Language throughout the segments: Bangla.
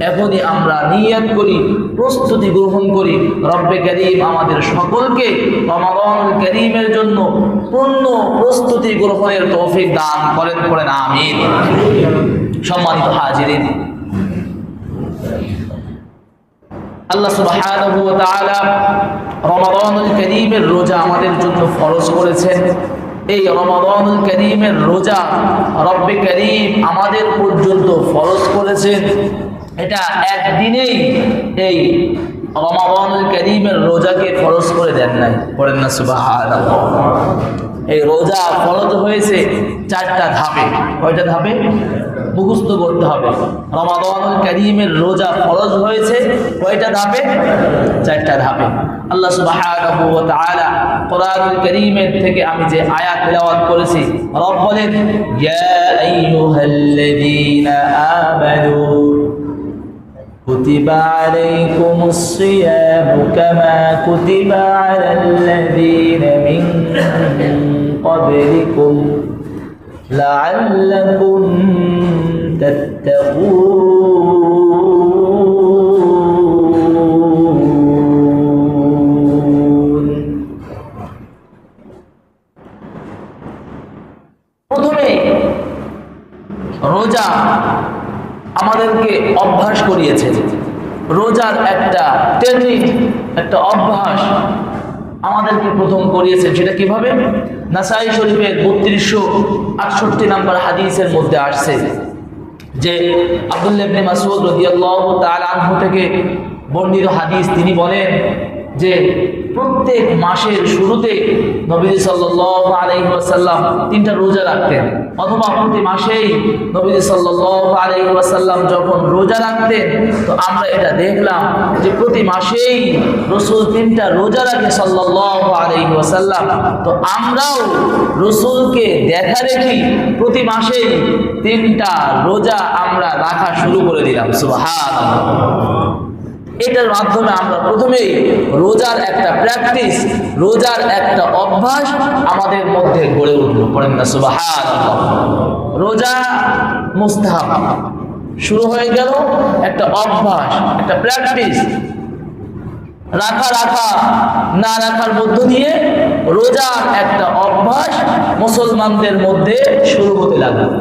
এখনই আমরা নিয়ত করি, প্রস্তুতি গ্রহণ করি। রব্বে করিম আমাদের সকলকে রমাদান করিমের জন্য পূর্ণ প্রস্তুতি গ্রহণের তৌফিক দান করেন করেন, আমিন। সম্মানিত হাজিরিন। আল্লাহ কারীমের রোজা আমাদের জন্য ফরজ করেছেন। এই রমাদানুল কারীমের রোজা রব্বে করিম আমাদের পর্যন্ত ফরজ করেছেন। এটা একদিনেই এই রমাদানুল করিমের রোজাকে ফরজ করে দেন নাই। করেন না, সুবহানাল্লাহ। এই রোজা ফরজ হয়েছে চারটা ধাপে। কয়টা ধাপে? মুখস্থ করতে হবে। রমাদানুল করিমের রোজা ফরজ হয়েছে কয়টা ধাপে? চারটা ধাপে। আল্লাহ সুবহানাহু ওয়া তাআলা কোরআনুল করিমের থেকে আমি যে আয়াত তেলাওয়াত করেছি, রব বলেন, ইয়া আইয়ুহাল্লাযীনা আমানু كتب عليكم الصيام كما كتب على الذين من قبلكم لعلكم تتقون প্রথমে রোজা আমাদেরকে অভ্যাস করিয়েছে। রোজার একটা টেকনিক একটা অভ্যাস আমাদেরকে প্রথম করিয়েছেন সেটা কীভাবে? নাসাই শরীফের বত্রিশশো আটষট্টি নাম্বার হাদিসের মধ্যে আসছে যে আব্দুল্লাহ ইবনে মাসউদ রাদিয়াল্লাহু তাআলা আনহু থেকে বর্ণিত হাদিস। তিনি বলেন যে প্রত্যেক মাসের শুরুতে নবী সাল্লাল্লাহু আলাইহি ওয়াসাল্লাম তিনটা রোজা রাখতেন। অথবা প্রতি মাসেই নবী সাল্লাল্লাহু আলাইহি ওয়াসাল্লাম যখন রোজা রাখতেন, তো আমরা এটা দেখলাম যে প্রতি মাসেই রসুল তিনটা রোজা রাখে ওয়াসাল্লাম। তো আমরাও রসুলকে দেখা দেখি প্রতি মাসেই তিনটা রোজা আমরা রাখা শুরু করে দিলাম। সুবহানাল্লাহ। এটার মাধ্যমে আমরা প্রথমেই রোজার একটা প্র্যাকটিস রোজার একটা অভ্যাস আমাদের মধ্যে গড়ে উঠল। পড়েন না সুবাহান রোজা মুস্তাহাব। শুরু হয়ে গেল একটা অভ্যাস, একটা প্র্যাকটিস রাখা রাখা, না রাখার মধ্য দিয়ে রোজার একটা অভ্যাস মুসলমানদের মধ্যে শুরু হতে লাগল।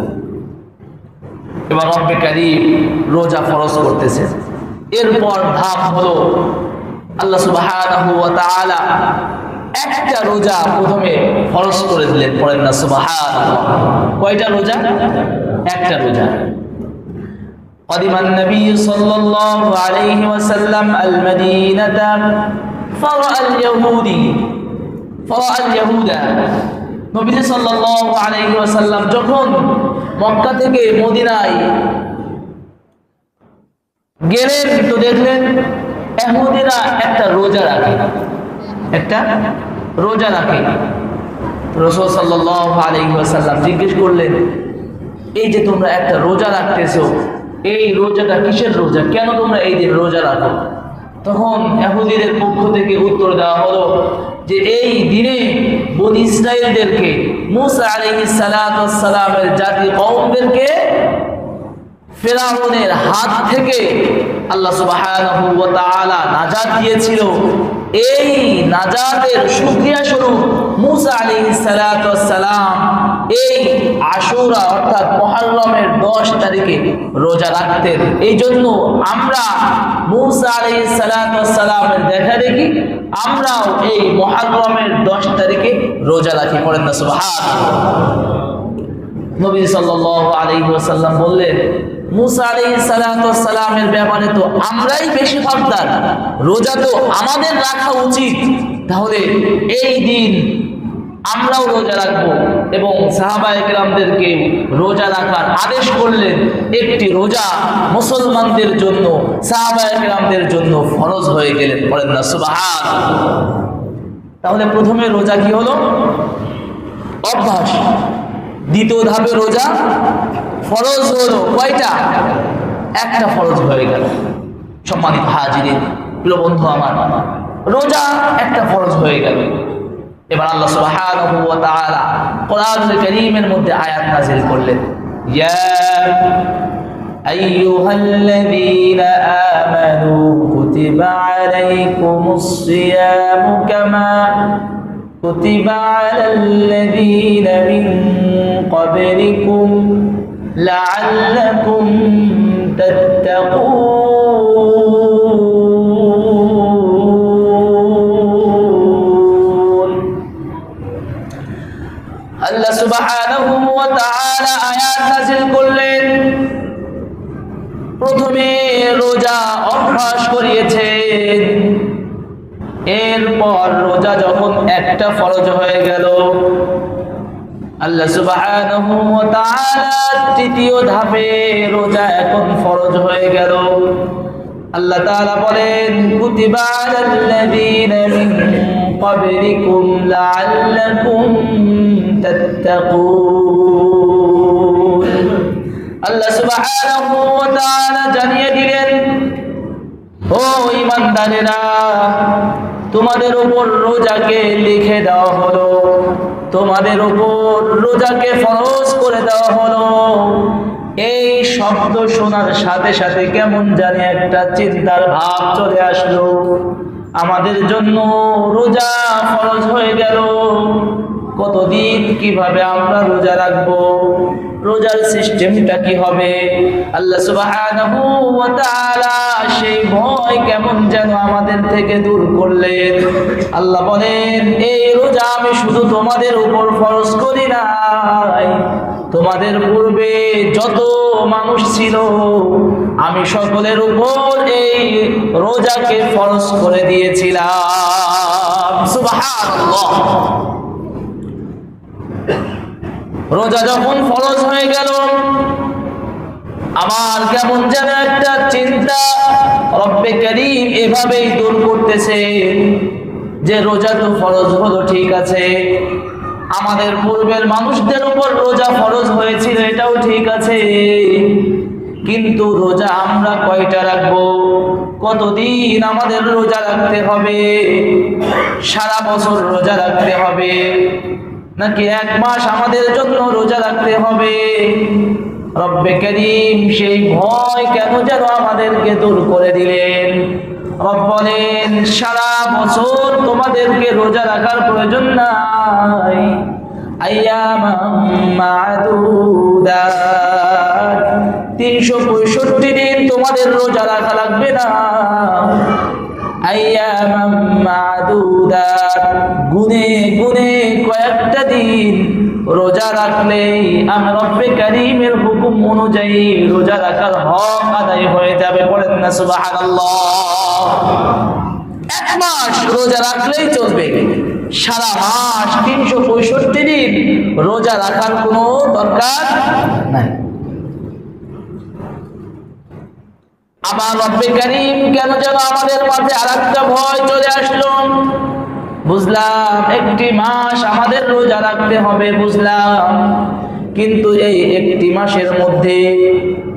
এবার রব্বে রোজা ফরজ করতেছে। এরপর ধাপ হলো আল্লাহ সুবহানাহু ওয়া তাআলা একটা রোজা প্রথমে ফরজ করে দিলেন পড়েন না সুবহানাল্লাহ কয়টা রোজা একটা রোজা قدم النبي صلى الله عليه وسلم المدينة فرأى اليهودي فرأى اليهود নবী সাল্লাল্লাহু আলাইহি ওয়াসাল্লাম যখন মক্কা থেকে মদিনায় গেলেন তো দেখলেন এহুদিরা একটা রোজা রাখে। একটা রোজা রাখে। রসুল সাল্লাল্লাহু আলাইহি ওয়াসাল্লাম জিজ্ঞেস করলেন, এই যে তোমরা একটা রোজা রাখতেছো, এই রোজাটা কিসের রোজা? কেন তোমরা এই দিন রোজা রাখো? তখন এহুদিদের পক্ষ থেকে উত্তর দেওয়া হলো যে, এই দিনে বন ইসরায়েলদেরকে মুসা আলাইহিস সালামের জাতি কওমদেরকে ফেরাউনের হাত থেকে আল্লাহ সুবহানাহু নাজাত দিয়েছিল। এই নাজাতের শুকরিয়া স্বরূপ মুসা আলাইহিস সালাতু সালাম এই আশুরা অর্থাৎ মুহররমের 10 তারিখে রোজা রাখতেন। এই জন্য আমরা মুসা আলাইহিস সালাতু সালামের দেখা দেখি, আমরাও এই মুহররমের 10 তারিখে রোজা রাখি, পড়েন না সুবহানাল্লাহ। নবী সাল্লাল্লাহু আলাইহি ওয়াসাল্লাম বললেন, মুসা ব্যাপারে তো আমরাই বেশি রোজা তো আমাদের রাখা উচিত। তাহলে এই দিন আমরাও রোজা রাখব। এবং রোজা রাখার আদেশ করলেন, একটি রোজা মুসলমানদের জন্য, সাহাবায়ে কেরামদের জন্য ফরজ হয়ে গেলেন বলেন না। সুবহান তাহলে প্রথমে রোজা কি হলো? অভ্যাস। দ্বিতীয় ধাপে রোজা, ফরজ হলো কয়টা? একটা ফরজ হয়ে গেল। সম্মানিত হাজিরিন, প্রিয় বন্ধু আমার, রোজা একটা ফরজ হয়ে গেল। এবার আল্লাহ সুবহানাহু ওয়া তাআলা কোরআনুল কারীমের মধ্যে আয়াত নাযিল করলেন। ইয়া আইয়ুহাল্লাযীনা আমানু কুতিবা আলাইকুমুস সিয়ামু কামা كتب على الذين من قبلكم لعلكم تتقون. একটা ফরজ হয়ে গেল। আল্লাহ সুবহানাহু তৃতীয় ধাপে রোজা এখন ফরজ হয়ে গেল। আল্লাহ তাআলা বলেন কুতিবা আলাল্লাযীনা মিন ক্বাবলিকুম লাআল্লাকুম তাত্তাকুন। আল্লাহ সুবহানাহু ওয়া তাআলা জানিয়ে দিলেন, ও ইমানদারেরা তোমাদের উপর রোজাকে লিখে দেওয়া হলো। তোমাদের উপর রোজাকে ফরজ করে দেওয়া হলো। এই শব্দ শোনার সাথে সাথে কেমন জানি একটা চিন্তার ভাব চলে আসলো। আমাদের জন্য রোজা ফরজ হয়ে গেল। কতদিন কীভাবে আমরা রোজা রাখব? রোজার সিস্টেমটা কি হবে? আল্লাহ সুবহানাহু ওয়া তাআলা সেই ভয় কেমন যেন আমাদের থেকে দূর করলেন। আল্লাহ বলেন, এই রোজা আমি শুধু তোমাদের উপর ফরজ করি নাই। তোমাদের পূর্বে যত মানুষ ছিল, আমি সকলের উপর এই রোজাকে ফরজ করে দিয়েছিলাম। সুবহানাল্লাহ। রোজা যখন ফরজ হয়ে গেল, আমার কেমন যেন একটা চিন্তা রব্বে করিম এভাবেই দূর করতেছে যে রোজা তো ফরজ হলো, ঠিক আছে। আমাদের পূর্বের মানুষদের উপর রোজা ফরজ হয়েছিল, এটাও ঠিক আছে। কিন্তু রোজা আমরা কয়টা রাখব? কতদিন আমাদের রোজা রাখতে হবে? সারা বছর রোজা রাখতে হবে। নাকি এক মাস আমাদের জন্য রোজা রাখতে হবে? রব্বে করিম সেই ভয় কেন যেন আমাদেরকে দূর করে দিলেন? বলেন, সারা বছর তোমাদেরকে রোজা রাখার প্রয়োজন নাই। তিনশো পঁয়ষট্টি দিন তোমাদের রোজা রাখা লাগবে না। গুনে গুনে কয়েকটা দিন রোজা রাখলেই আমি রব্বে করিমের হুকুম অনুযায়ী রোজা রাখার হক আদায় হয়ে যাবে। বলেন না, সুবহানাল্লাহ। এক মাস রোজা রাখলেই চলবে। সারা মাস তিনশো পঁয়ষট্টি দিন রোজা রাখার কোনো দরকার নাই। আবার রব্বে করিম কেন যেন আমাদের মাঝে আর একটা ভয় চলে আসলো বুঝলাম একটি মাস আমাদের রোজা রাখতে হবে বুঝলাম কিন্তু এই একটি মাসের মধ্যে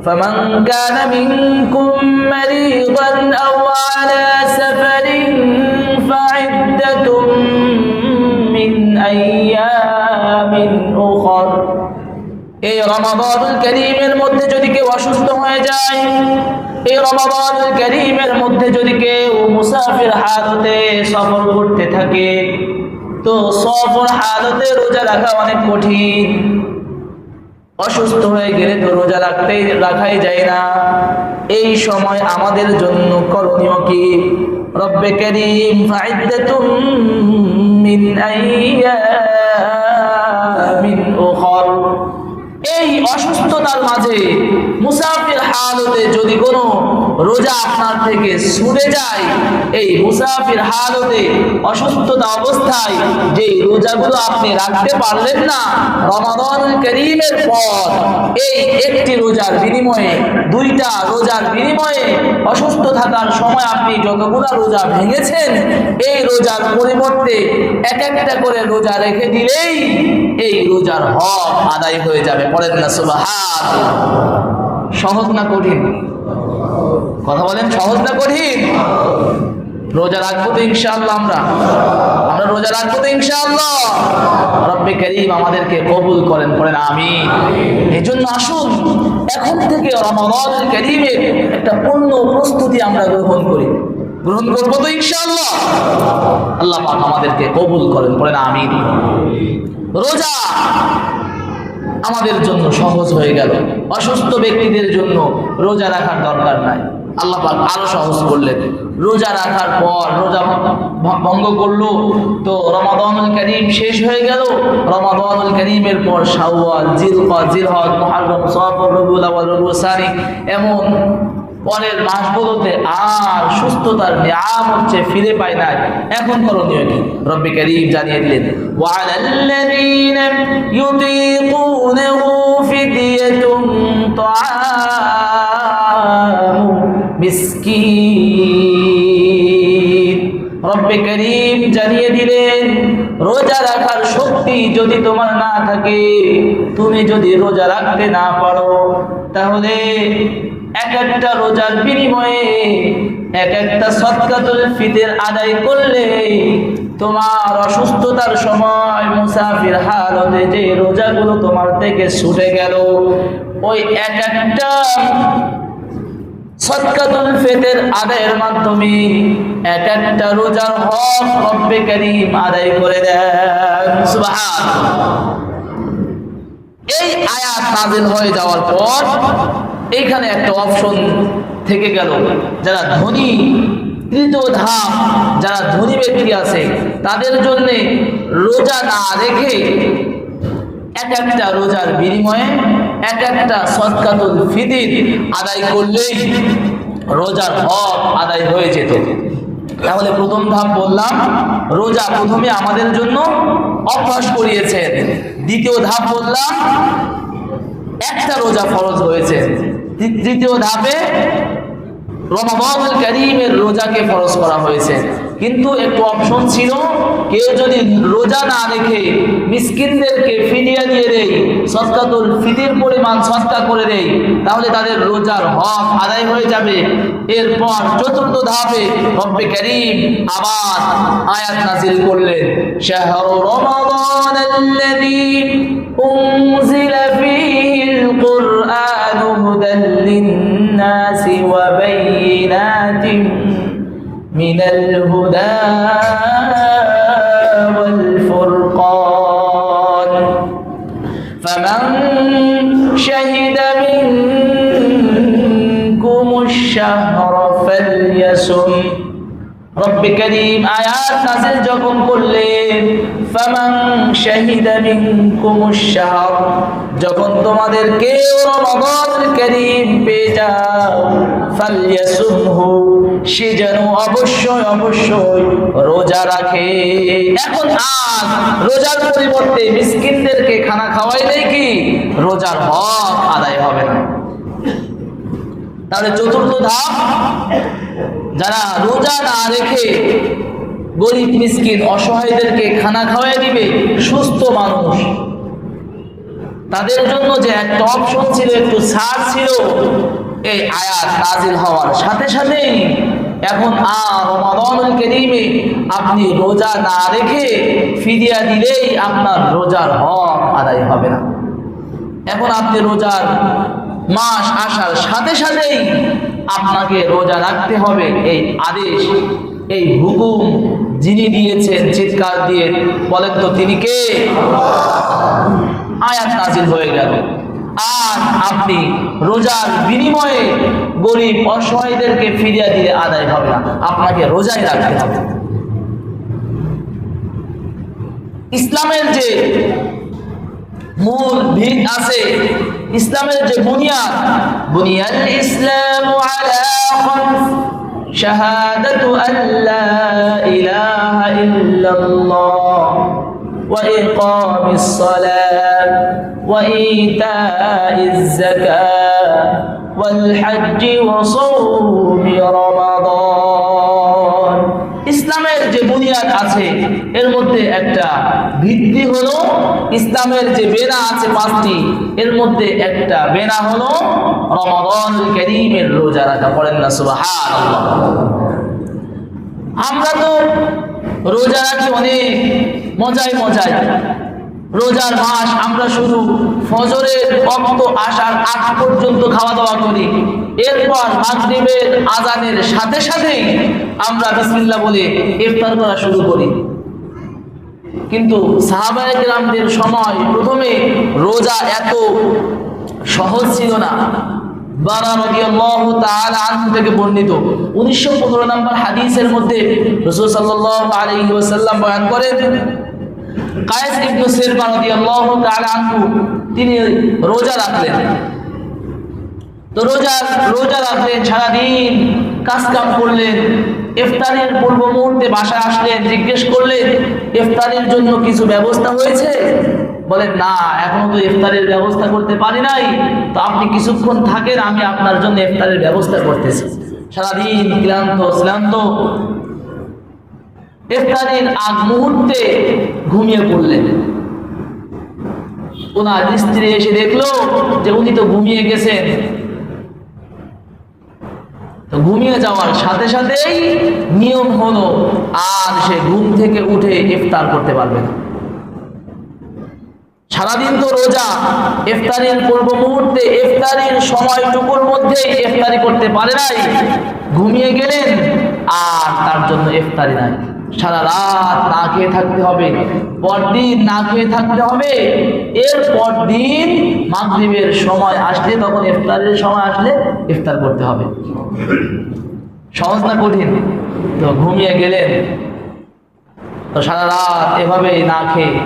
فمن كان منكم مريضا أو على سفر فعدة من أيام أخر এই রমাদানুল করিমের মধ্যে যদি কেউ অসুস্থ হয়ে যায়, এই রমাদানুল করিমের মধ্যে যদি কেউ মুসাফির হালতে সফর করতে থাকে, তো সফর হালতে রোজা রাখা অনেক কঠিন। অসুস্থ হয়ে গেলে তো রোজা রাখতেই, রাখাই যায় না। এই সময় আমাদের জন্য করণীয় কি? রব্বে করিম ফাইদাতুম মিন আইয়ামিন উখর। এই অসুস্থতার মাঝে মুসাফির হালতে যদি কোনো রোজা আপনার থেকে ছুটে যায়, এই মুসাফির হালতে অসুস্থতা অবস্থায় যে রোজাগুলো আপনি রাখতে পারলেন না, রমাদান করিমের পর এই একটি রোজার বিনিময়ে, দুইটা রোজার বিনিময়ে অসুস্থ থাকার সময় আপনি যতগুলো রোজা ভেঙেছেন, এই রোজার পরিবর্তে এক একটা করে রোজা রেখে দিলেই এই রোজার হক আদায় হয়ে যাবে। পরের না সুবহান সহজ না কঠিন? কথা বলেন, সহজ না কঠিন? রোজা রাখব তো ইনশাআল্লাহ আমরা। আমরা রোজা রাখব তো ইনশাআল্লাহ। রব্বে করিম আমাদেরকে কবুল করেন করেন আমি এই জন্য আসুন, এখন থেকে রমাদান করিমের একটা পূর্ণ প্রস্তুতি আমরা গ্রহণ করি। গ্রহণ করব তো ইনশাআল্লাহ। আল্লাহ আমাদেরকে কবুল করেন করেন আমি রোজা আমাদের জন্য সহজ হয়ে গেল। অসুস্থ ব্যক্তিদের জন্য রোজা রাখার দরকার নাই। আল্লাহ আরও সহজ করলেন। রোজা রাখার পর রোজা ভঙ্গ করল। তো রমাদানুল করিম শেষ হয়ে গেল। রমাদানুল করিমের পর শাওয়াল জিলকদ জিলহ মুহররম সফর রবিউল আউয়াল রবিউল সানি এমন পরের মাসগুলোতে আর সুস্থতার নিয়াম হচ্ছে ফিরে পায় না এখন করণীয় কি? রব্বি করিম জানিয়ে দিলেন, ওয়ালাল্লাযীনা ইউতীকুনহু ফিদিয়াতুন তাআমু মিসকিন। রব্বি করিম জানিয়ে দিলেন, রোজা রাখার শক্তি যদি তোমার না থাকে, তুমি যদি রোজা রাখতে না পারো, তাহলে এক একটা রোজার বিনিময়ে এক একটা সৎকাতুল ফিতের আদায় করলে তোমার অসুস্থতার সময় মুসাফির হালতে যে রোজাগুলো তোমার থেকে ছুটে গেল, ওই এক একটা সদকাতুল ফিতর আদায়ের মাধ্যমে এক একটা রোজার হক রব্বে করিম আদায় করে দেন। এই আয়াত নাজিল হয়ে যাওয়ার পর এইখানে একটা অপশন থেকে গেল। যারা ধনী, তৃতীয় ধাপ, যারা ধনী ব্যক্তি আছে, তাদের জন্য রোজা না রেখে এক একটা রোজার বিনিময়ে এক একটা সৎকাতুল ফিদির আদায় করলেই রোজার হক আদায় হয়ে যেত। তাহলে প্রথম ধাপ বললাম, রোজা প্রথমে আমাদের জন্য অভ্যাস করিয়েছেন। দ্বিতীয় ধাপ বললাম, একটা রোজা ফরজ হয়েছে। তৃতীয় ধাপে করিমের রোজাকে ফরজ করা হয়েছে। কিন্তু একটু অপশন ছিল, কেউ যদি রোজা না রেখে মিসকিনদেরকে ফিরিয়ে দিয়ে দেয় সৎকাতুল ফিতির পরিমাণ সৎকা করে দেয়, তাহলে তাদের রোজার হক আদায় হয়ে যাবে। এরপর চতুর্থ ধাপে রব্বে করিম আবার আয়াত নাজিল করলেন, শাহরু রমাদানাল্লাযী উনজিলা মিনাল হুদা ওয়াল ফুরকান فمن شهد منكم الشهر فليصم রব্বে করিম আয়াত নাজিল যখন করলেন যখন তোমাদের কেউ রমাদান করিম পেয়ে যাও, ফালইয়াসুমহু, সে যেন অবশ্যই অবশ্যই রোজা রাখে। এখন আজ রোজার পরিবর্তে মিসকিনদেরকে খানা খাওয়াইলেই কি রোজার হক আদায় হবে না? তাহলে চতুর্থ ধাপ, যারা রোজা না রেখে গরিব মিসকিন অসহায়দেরকে খানা খাওয়াই দিবে সুস্থ মানুষ। তাদের জন্য যে একটা অপশন ছিল, একটু ছাড় ছিল, এই আয়াত নাজিল হওয়ার সাথে সাথেই এখন আর রমাদানুল কারীমে আপনি রোজা না রেখে ফিদিয়া দিলেই আপনার রোজার হক আদায় হবে না। এখন আপনি রোজার মাস আসার সাথে সাথেই আপনাকে রোজা রাখতে হবে, এই আদেশ এই হুকুম যিনি দিয়েছেন, চিৎকার দিয়ে বলেন তো তিনি কে? আয়াত নাজিল হয়ে গেল। আর আপনি রোজার বিনিময়ে গরিব, অসহায়দেরকে ফিরিয়ে দিলে আদায় হবে না। আপনাকে রোজাই রাখতে হবে। ইসলামের যে মূল ভিত আছে, ইসলামের যে বুনিয়াদ বুনিয়াদ ইসলাম شهادة أن لا إله إلا الله وإقام الصلاة وإيتاء الزكاة والحج وصوم رمضان. ইসলামের যে বুনিয়াদ আছে, এর মধ্যে একটা ভিত্তি হলো ইসলামের যে বেনা আছে পাঁচটি, এর মধ্যে একটা বেনা হলো রমাদান করিমের রোজা রাখা, পড়েন না, সুবহানাল্লাহ। আমরা তো রোজা রাখি অনেক, মজায় মজায়। রোজার মাস আমরা শুধু ফজরের রক্ত আসার আগ পর্যন্ত খাওয়া দাওয়া করি। এরপর মাগরিবের আজানের সাথে সাথেই আমরা বিসমিল্লাহ বলে ইফতার করা শুরু করি। কিন্তু সাহাবায়ে কেরামদের সময় প্রথমে রোজা এত সহজ ছিল না। থেকে বর্ণিত। 1915 নম্বর হাদিসের মধ্যে রাসূল ওয়াসাল্লাম বয়ান করেন কায়েস ইবনে সিরবা রাদিয়াল্লাহু তাআলা আনহু, তিনি রোজা রাখলেন। তো রোজা রোজা রাখলেন, সারাদিন কাজ কাম করলেন, ইফতারের পূর্ব মুহূর্তে বাসায় আসলেন, জিজ্ঞেস করলেন, ইফতারের জন্য কিছু ব্যবস্থা হয়েছে? বলেন, না, এখনও তো ইফতারের ব্যবস্থা করতে পারি নাই। তো আপনি কিছুক্ষণ থাকেন, আমি আপনার জন্য ইফতারের ব্যবস্থা করতেছি। সারাদিন ক্লান্ত শ্রান্ত ইফতারের আগ মুহূর্তে ঘুমিয়ে পড়লেন। ওনার স্ত্রী এসে দেখল যে উনি তো ঘুমিয়ে গেছেন। তো ঘুমিয়ে যাওয়ার সাথে সাথেই নিয়ম হলো, আর সে ঘুম থেকে উঠে ইফতার করতে পারবে না। সারাদিন তো রোজা, ইফতারির পূর্ব মুহূর্তে, ইফতারির সময়টুকুর মধ্যে ইফতারি করতে পারে নাই। ঘুমিয়ে গেলেন, আর তার জন্য ইফতারি নাই। সারা রাত না খেয়ে থাকতে হবে, পরদিন না খেয়ে থাকতে হবে এর পরদিন মাগরিবের সময় আসলে, তখন ইফতারের সময় আসলে ইফতার করতে হবে। সহজ না কঠিন? তো ঘুমিয়ে গেলেন। তো সারা রাত এভাবেই না খেয়ে,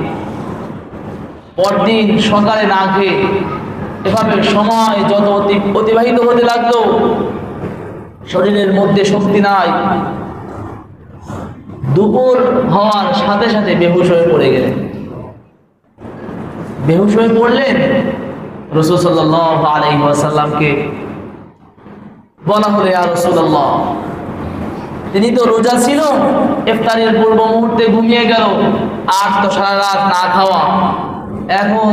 পরদিন সকালে না খেয়ে, এভাবে সময় যত অতি- অতিবাহিত হতে লাগল, শরীরের মধ্যে শক্তি নাই দুপুর হওয়ার সাথে সাথে বেহুশ হয়ে পড়ে গেলেন। বেহুশ হয়ে পড়লেন রসুল সাল্লাহ বলা হলো, ইয়া রসুল্লাহ তিনি তো রোজা ছিল, ইফতারের পূর্ব মুহূর্তে ঘুমিয়ে গেল, আর তো সারা রাত না খাওয়া। এখন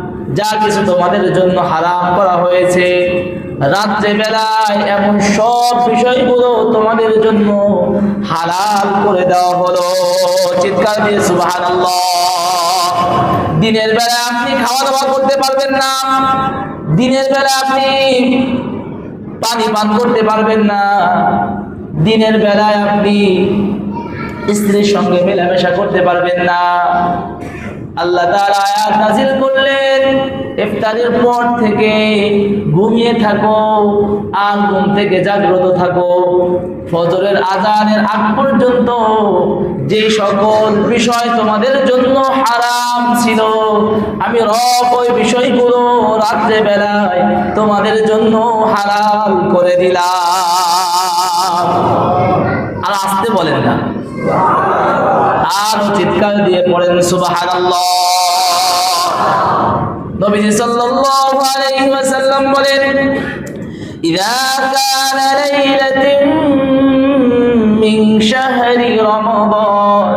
যা কিছু তোমাদের জন্য হারাম করা হয়েছে। রাত্রে বেলায় এমন সব বিষয়গুলো তোমাদের জন্য হালাল করে দেওয়া হলো। চিৎকার দিয়ে সুবহানাল্লাহ। দিনের বেলায় আপনি খাওয়া দাওয়া করতে পারবেন না। দিনের বেলা আপনি পানি পান করতে পারবেন না। দিনের বেলায় আপনি স্ত্রীর সঙ্গে মেলামেশা করতে পারবেন না। আল্লাহ তাআলা আয়াত নাজিল করলেন। ইফতারের পর থেকে ঘুমিয়ে থাকো, আর ঘুম থেকে জাগ্রত থাকো। ফজরের আজানের আগ পর্যন্ত যে সকল বিষয় তোমাদের জন্য হারাম ছিল, আমি রব ওই বিষয়গুলো রাত্রে বেলায় তোমাদের জন্য হারাম করে দিলাম। আর আসতে বলেন না। আর চিৎকার দিয়ে পড়েন সুবহানাল্লাহ নবীজি সাল্লাল্লাহু আলাইহি ওয়াসাল্লাম বলেন ইযা কানা লাইলাতুন মিন শাহরি রমাদান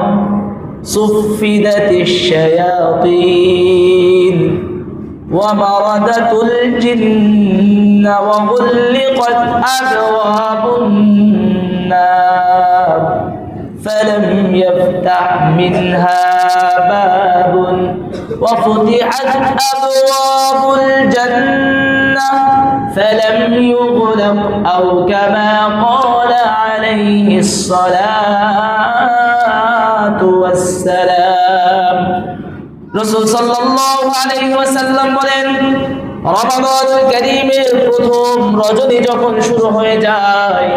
صفدت الشياطين ومردت الجن وغلقت أبواب النار فلم يفتح منها باب وفتحت أبواب الجنة فلم يغلق أو كما قال عليه الصلاة والسلام রসুল সাল্লাল্লাহু আলাইহি ওয়াসাল্লাম বলেন রমাদান কারীমের প্রথম রজনী যখন শুরু হয়ে যায়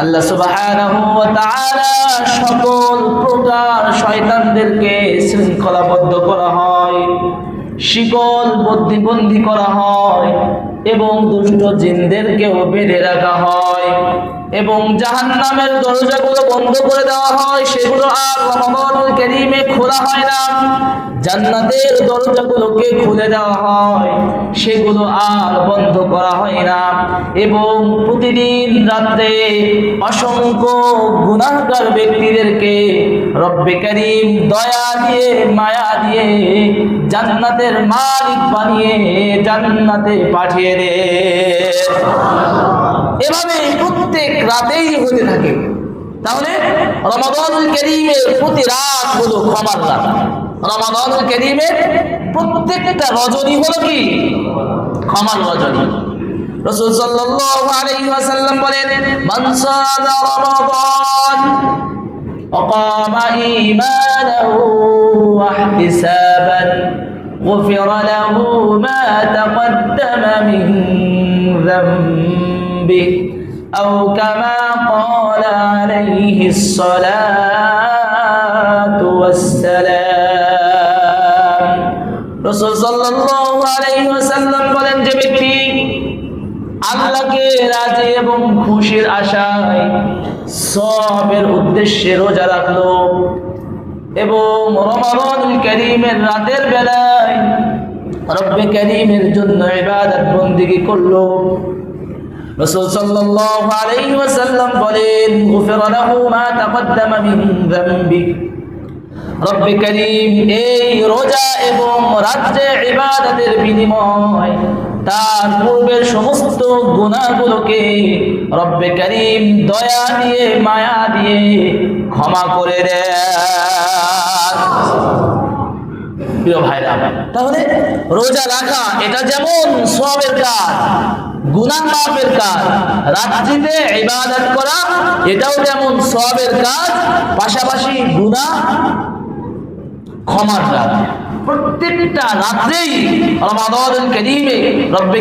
আল্লাহ সকল প্রকার শয়তানদেরকে শৃঙ্খলাবদ্ধ করা হয়, শিকল বন্দি করা হয় এবং দুষ্ট জিনদেরকেও বেঁধে রাখা হয়। এবং জাহান জাহান্নামের দরজাগুলো বন্ধ করে দেওয়া হয়, সেগুলো আর খোলা হয় না। জান্নাতের দরজাগুলোকে খুলে দেওয়া হয়, সেগুলো আর বন্ধ করা হয় না। এবং প্রতিদিন রাত্রে অসংখ্য গুনাহগার ব্যক্তিদেরকে রব্বে করিম দয়া দিয়ে, মায়া দিয়ে জান্নাতের মালিক বানিয়ে জান্নাতে পাঠিয়ে দেয়। এভাবে প্রত্যেক রাতেই হতে থাকে তাহলে রমাদানুল করিমের প্রতি রাত হলো ক্ষমার রাত রমাদানুল করিমের প্রত্যেকটা রজনী হলো কি ক্ষমার রজনী রসুল সাল্লাল্লাহু আলাইহি ওয়াসাল্লাম বলেন মান সাদা রমাদান وقام إيمانا واحتسابا غفر له ما تقدم من ذنبه أو كما قال عليه الصلاة والسلام رسول صلى الله عليه وسلم বলেন যে ব্যক্তি আল্লাহকে রাজি এবং খুশির আশায় সবের উদ্দেশ্যে রোজা রাখলো এবং রমাদানুল করিমের রাতের বেলায় রব্বে করিমের জন্য ইবাদত বন্দিগি করলো রাসূল সাল্লাল্লাহু আলাইহি ওয়াসাল্লাম বলেন গুফিরা লাহু মা তাকদ্দামা মিন যামবি। রব্বে করিম, এই রোজা এবং রাত্রে ইবাদতের বিনিময়, তার পূর্বের সমস্ত গুনাহগুলোকে রব্বে করিম দয়া দিয়ে, মায়া দিয়ে ক্ষমা করে দেয় প্রিয় ভাইরা, তাহলে রোজা রাখা, এটা যেমন সবের কাজ গুনাহ কাজ রাত্রিতে ইবাদত করা, এটাও যেমন সবের কাজ, পাশাপাশি গুনাহ ক্ষমার প্রত্যেকটা রাত্রেই রব্বে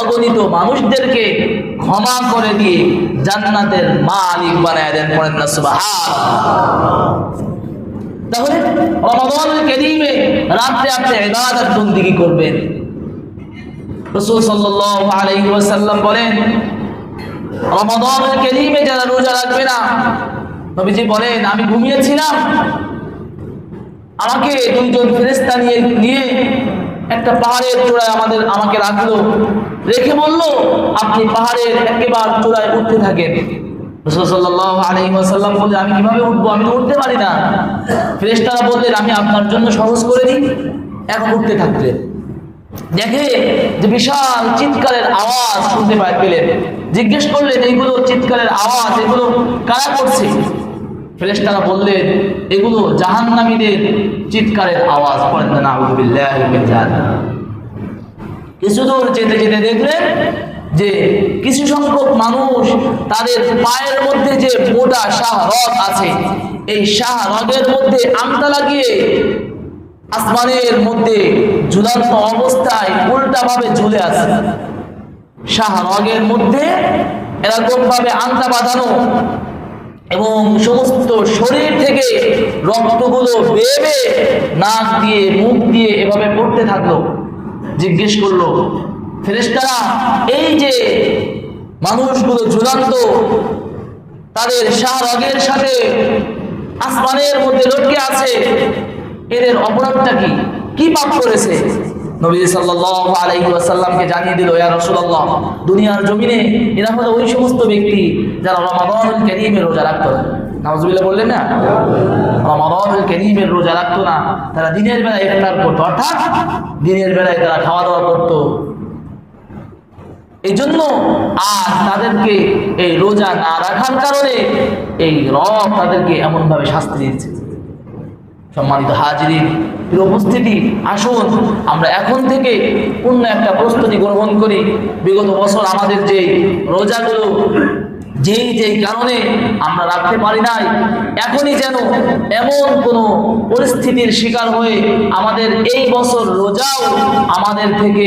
অগণিত মানুষদেরকে ক্ষমা করে দিয়ে জান্নাতের মালিক বানায় দেন তাহলে রাত্রে আপনি ইবাদত বন্দেগী করবেন? রাসূল ওয়াসাল্লাম বলেন রমাদানুল কারীমে যারা রোজা রাখবে না, নবীজি বলেন, আমি ঘুমিয়েছিলাম। আমাকে দুইজন ফেরেস্তা নিয়ে নিয়ে একটা পাহাড়ের চূড়ায় আমাদের, আমাকে রাখল। রেখে বলল, আপনি পাহাড়ের একেবারে চূড়ায় উঠতে থাকেন। আমি কীভাবে উঠবো? আমি উঠতে পারি না। আমি আপনার জন্য সহজ করে দিই। এখন উঠতে থাকলেন দেখে যে বিশাল চিৎকারের আওয়াজ শুনতে পায় পেলেন জিজ্ঞেস করলেন এইগুলো চিৎকারের আওয়াজ, এগুলো কারা করছে? ফেরেশতারা বললেন, এগুলো জাহান্নামীদের চিৎকারের আওয়াজ। পড়েন না কিছু দূর যেতে যেতে দেখলেন যে কিছু সংখ্যক মানুষ তাদের পায়ের মধ্যে যে মোটা শাহ রগ আছে, এই শাহ রগের মধ্যে আমটা লাগিয়ে আসমানের মধ্যে ঝুলান্ত অবস্থায় উল্টা ভাবে ঝুলে আছে। শাহ রগের মধ্যে এরকম ভাবে আংটা বাঁধানো এবং সমস্ত শরীর থেকে রক্তগুলো বেয়ে নাক দিয়ে, মুখ দিয়ে এভাবে পড়তে থাকল, জিজ্ঞেস করল, ফেরেশতারা, এই যে মানুষগুলো ঝুলন্ত তাদের শাহরগের সাথে আসমানের মধ্যে লটকে আছে এদের অপরাধটা কি? কি পাপ করেছে? নবী জানিয়ে দিল, ইয়া দুনিয়ার জমিনে এরা হলো ওই সমস্ত ব্যক্তি যারা রোজা রাখতো বললেন, না রোজা রাখতো না। তারা দিনের বেলায় ইফতার করতো, অর্থাৎ দিনের বেলায় তারা খাওয়া দাওয়া করতো। এই জন্য আজ তাদেরকে এই রোজা না রাখার কারণে এই রব তাদেরকে এমন ভাবে শাস্তি দিচ্ছে সম্মানিত হাজিরিন উপস্থিতি, আসুন আমরা এখন থেকে অন্য একটা প্রস্তুতি গ্রহণ করি। বিগত বছর আমাদের যে রোজাগুলো যেই যেই কারণে আমরা রাখতে পারি নাই, এখনই যেন এমন কোনো পরিস্থিতির শিকার হয়ে আমাদের এই বছর রোজাও আমাদের থেকে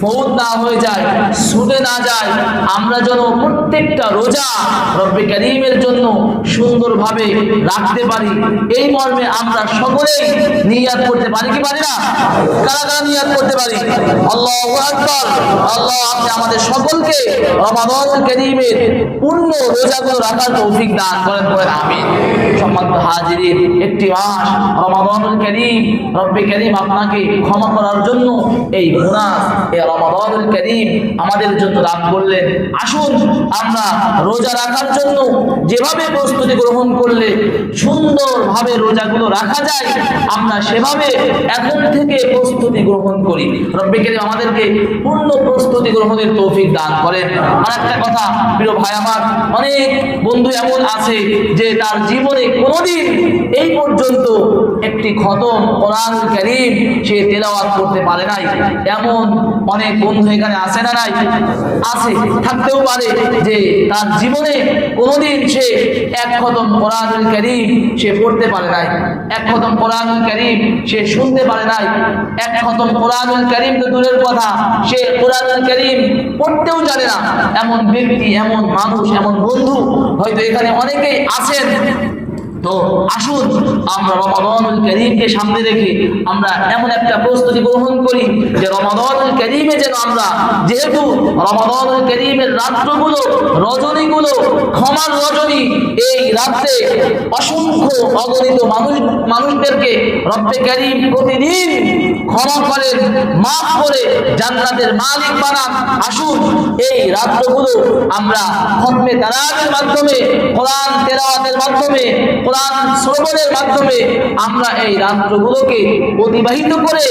ফৌত না হয়ে যায় ছুটে না যায়, আমরা যেন প্রত্যেকটা রোজা রব্বে করিমের জন্য সুন্দরভাবে রাখতে পারি। এই মর্মে আমরা সকলেই নিয়াত করতে পারি কি পারি না? কারা কারা নিয়াত করতে পারি? আল্লাহ আল্লাহ আপনি আমাদের সকলকে রমাদান করিমের পূর্ণ রোজাগুলো রাখার তৌফিক দান করেন করেন আমিন। সম্মানিত হাজিরিন, একটি মাস রমাদানুল করিম, রব্বে করিম আপনাকে ক্ষমা করার জন্য এই মুনাস, এই করিম আমাদের জন্য দান করলেন। আসুন, আমরা রোজা রাখার জন্য যেভাবে প্রস্তুতি গ্রহণ করলে সুন্দরভাবে রোজাগুলো রাখা যায়, আমরা সেভাবে এখন থেকে প্রস্তুতি গ্রহণ করি। রব্বে করিম আমাদেরকে পূর্ণ প্রস্তুতি গ্রহণের তৌফিক দান করেন। আর একটা কথা, প্রিয় ভাই আমার অনেক বন্ধু এমন আছে যে তার জীবনে কোনোদিন এই পর্যন্ত একটি খতম কোরআন করিম সে তেলাওয়াত করতে পারে নাই। এমন অনেক বন্ধু এখানে আছে না নাই? আছে, থাকতেও পারে যে তার জীবনে কোনোদিন সে এক খতম কোরআন করিম সে পড়তে পারে নাই। এক খতম কোরআন করিম সে শুনতে পারে নাই। এক খতম কোরআন করিম তো দূরের কথা, সে কোরআন করিম পড়তেও জানে না। এমন ব্যক্তি, এমন মানুষ এমন বন্ধু হয়তো এখানে অনেকেই আছেন। তো আসুন, আমরা রমাদানুল করিমকে সামনে রেখে আমরা এমন একটা প্রস্তুতি গ্রহণ করি যে রমাদানুল করিমে যেন আমরা যেহেতু রমাদানুল করিমের রাত্রগুলো রজনীগুলো, ক্ষমার রজনী এই রাত্রে অসংখ্য অগণিত মানুষ, মানুষদেরকে রব্বে করিম প্রতিদিন ক্ষমা করেন, মাফ করে জান্নাতের মালিক বানান। আসুন, এই রাত্রগুলো আমরা খতমে তারাকের মাধ্যমে কোরআন তেলাওয়াতের মাধ্যমে কোরআন শ্রবণের মাধ্যমে আমরা এই রাত্রগুলোকে অতিবাহিত করে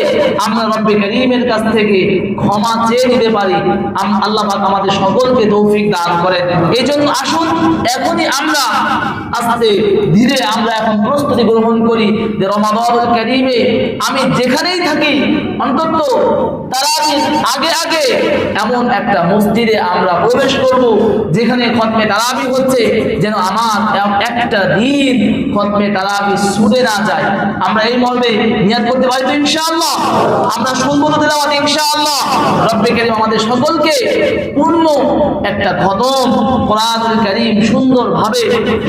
আমরা রব্বে করিমের কাছ থেকে ক্ষমা চেয়ে নিতে পারি। আল্লাহ আমাদের সকলকে তৌফিক দান করেন। এই জন্য আসুন, এখনই আমরা আস্তে ধীরে আমরা এখন প্রস্তুতি গ্রহণ করি যে রমাদানুল করিমে আমি যেখানেই থাকি, অন্তত তারাবির আগে আগে এমন একটা মসজিদে আমরা প্রবেশ করব, যেখানে খতমে তারাবি হচ্ছে, যেন আমার একটা দিন খতমে তারাবি ছুটে না যায়। আমরা এই মর্মে নিয়াত করতে পারি তো ইনশাআল্লাহ। আমরা শুনব তো তেলাওয়াত ইনশাআল্লাহ। রব্বে কারীম আমাদের সকলকে পূর্ণ একটা খতম কোরআনুল কারীম সুন্দরভাবে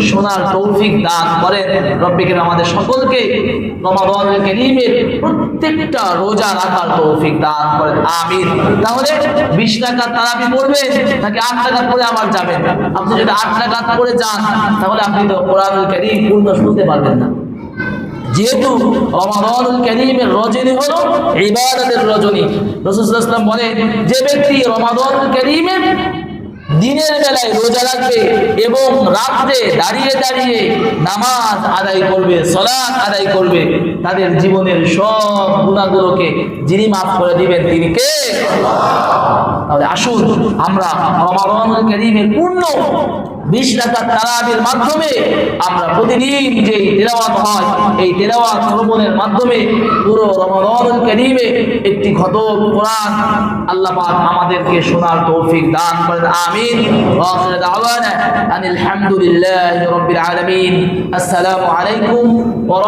শোনার তৌফিক দান করেন। রব্বে কারীম আমাদের সকলকে রমাদানুল কারীমের প্রত্যেকটা রোজা রাখার তৌফিক দান করেন। আমিন। তাহলে 20 টাকা তারাবি পড়বেন নাকি 8 টাকা পড়ে আবার যাবেন? আপনি যদি 8 টাকা পড়ে যান, তাহলে আপনি তো কোরআনুল কারীম পূর্ণ শুনতে পারবেন না। যেহেতু রমাদানুল রজনী হলো ইবাদতের রজনী। রাসূল সাল্লাল্লাহু আলাইহি বলেন, যে ব্যক্তি রমাদানুল কারীমের দিনের বেলায় রোজা রাখবে এবং রাত্রে দাঁড়িয়ে দাঁড়িয়ে নামাজ আদায় করবে সলাৎ আদায় করবে, তাদের জীবনের সব গুণাগুলোকে যিনি মাফ করে দিবেন, তিনি কে? তাহলে আসুন, আমরা রমাদানুল কারীমের পূর্ণ বিশ টাকা তারাবির মাধ্যমে আমরা প্রতিদিন যে তেলাওয়াত হয়, এই তেলাওয়াত শ্রবণের মাধ্যমে পুরো রমাদানুল কারীমে একটি খতম কোরআন আল্লাহ আমাদেরকে শোনার তৌফিক দান করেন, আমিন। ওয়া আখির দাওয়ানা আনিল হামদুলিল্লাহি রাব্বিল আলামিন। আসসালামু আলাইকুম ওয়া